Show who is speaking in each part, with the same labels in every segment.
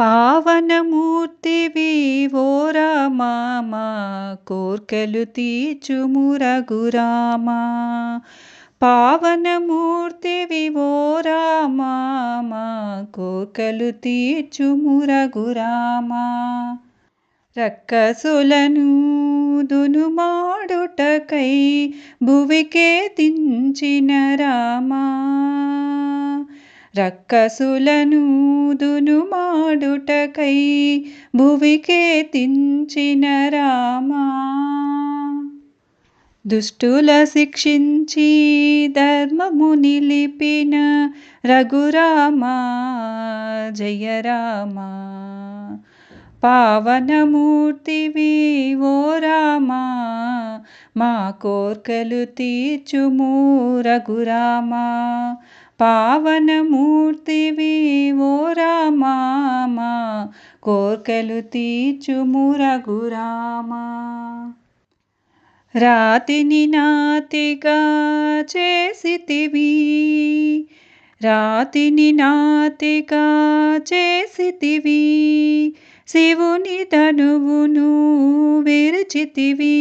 Speaker 1: పావనమూర్తివి ఓ రామా కోర్కెలు తీర్చుము రఘురామా. పావనమూర్తివి ఓ రామా కోర్కెలు తీర్చుము రఘురామా. రక్కసులను దునుమాడుటకై భువికే దించిన రామా. రక్కసులను దునుమాడుటకై భువికేతించిన రామా. దుష్టుల శిక్షించి ధర్మము నిలిపిన రఘురామా. జయ రామా. పావనమూర్తివి ఓ రామా. మా కోర్కలు తీర్చుము రఘురామా. పావనమూర్తివి ఓ రామా కోర్కెలు తీర్చుము రఘురామా. రాతిని నాతిగా చేసితివి రాతిని నాతిగా చేసితివి శివుని తనువును విరచితివి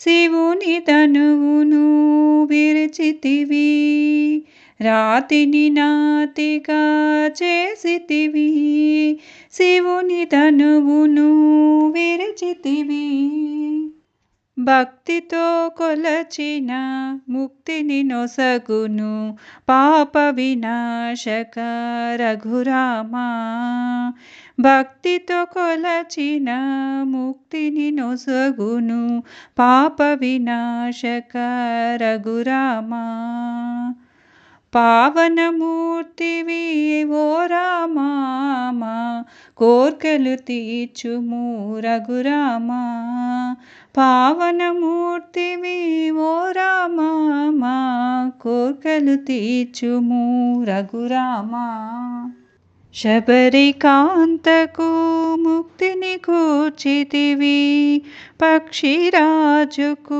Speaker 1: శివుని తనువును విరచితివి. రాతిని నాతిగా చేసితివి శివుని తనువును విరచితివి. భక్తితో కొలచిన ముక్తిని నొసగును పాప వినాశక రఘురామా. భక్తితో కొలచిన ముక్తిని నొసగును పాప వినాశక రఘురామా. పావనమూర్తివి ఓ రామా కోర్కెలు తీర్చుము రఘురామా. పావనమూర్తివి ఓ రామా కోర్కెలు తీర్చుము రఘురామా. శబరికాంతకు ముక్తిని చేకూర్చితివి పక్షిరాజుకు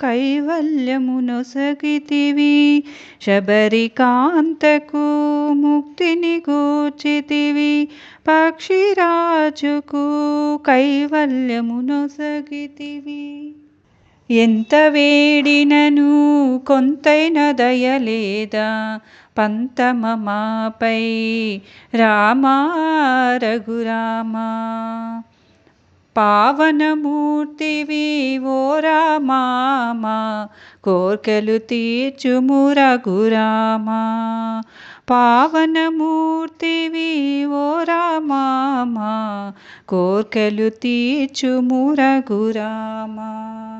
Speaker 1: కైవల్యము నొసగితివి. శబరికాంతకు ముక్తిని కూర్చితివి పక్షిరాజుకు కైవల్యము నొసగితివి. ఎంత వేడినను కొంతైన దయలేదా? పంతమమాపై రామా రఘురామా. పావనమూర్తివి ఓ రామా కోర్కెలు తీర్చుము రఘురామా. పావనమూర్తివి ఓ రామా కోర్కెలు తీర్చుము రఘురామా.